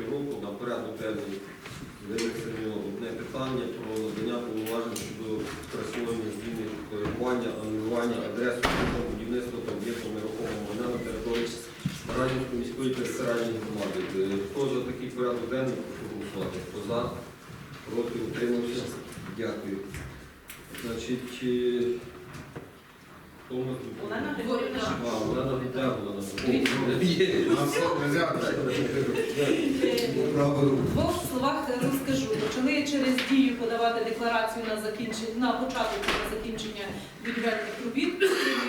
року на порядок денний винесено одне питання про надання повноважень щодо присвоєння зміни коригування, анулювання адреси будівництва та об'єкту нерухомого майна на території Баранівської міської територіальної громади. Е, Хто за такий порядок денний, прошу голосувати. Хто за, проти, утримався. Дякую. Значить? Олена Григорівна Олена Гутягова на Дивіться. Є. Правильно. В двох словах розкажу. Почали через дію подавати декларацію на закінчення на початок на закінчення будівельних робіт,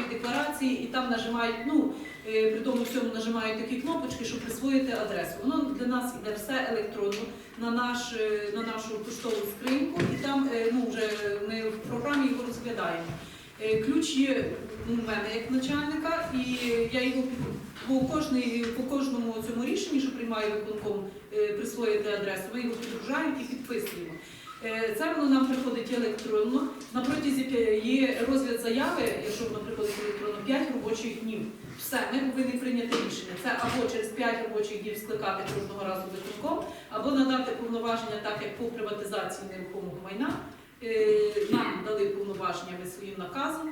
декларації і там нажимають, ну е, при тому всьому нажимають такі кнопочки, щоб присвоїти адресу. Воно для нас йде все електронно на наш е, на нашу поштову скриньку, і там е, ну вже ми в програмі його розглядаємо. Ключ є у мене як начальника, і я його по кожній по кожному цьому рішенні, приймає виконком е, присвоїти адресу, ми його підгружаємо і підписуємо. Е, Це воно нам приходить електронно. На протязі є розгляд заяви, якщо воно приходить електронно, 5 робочих днів. Все, ми повинні прийняти рішення. Це або через 5 робочих днів скликати кожного разу виконком, або надати повноваження, так як по приватизації нерухомого майна. Е, Нам дали повноваження ми своїм наказом.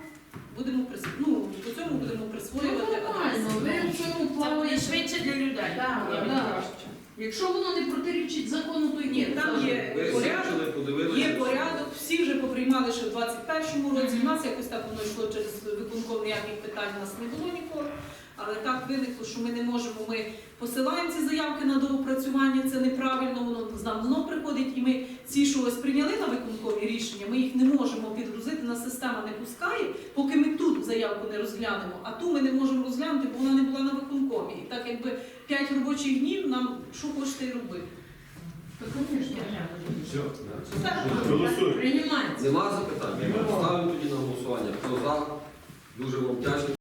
Будемо прис... ну, по цьому будемо присвоювати Нормально, ви в цьому Це буде швидше для людей. Так, так. відкажу. Якщо воно не протирічить закону, то Ні, там є Ви порядок. подивилися. Є порядок, всі вже поприймали ще в 21-му році. У нас якось так воно йшло через виконком, ніяких питань у нас не було ніколи. Але так виникло, що ми не можемо. Ми посилаємо ці заявки на доопрацювання, це неправильно, воно нам воно приходить, і ми ці, що ось прийняли на виконкомі рішення, ми їх не можемо підгрузити, нас система не пускає, поки ми заявку не розглянемо. А ту ми не можемо розглянути, бо вона не була на виконкомі. І так якби 5 робочих днів нам що хочете і робити. Приймається. Нема запитань? Ставимо тоді на голосування. Хто за? Дуже вам вдячний.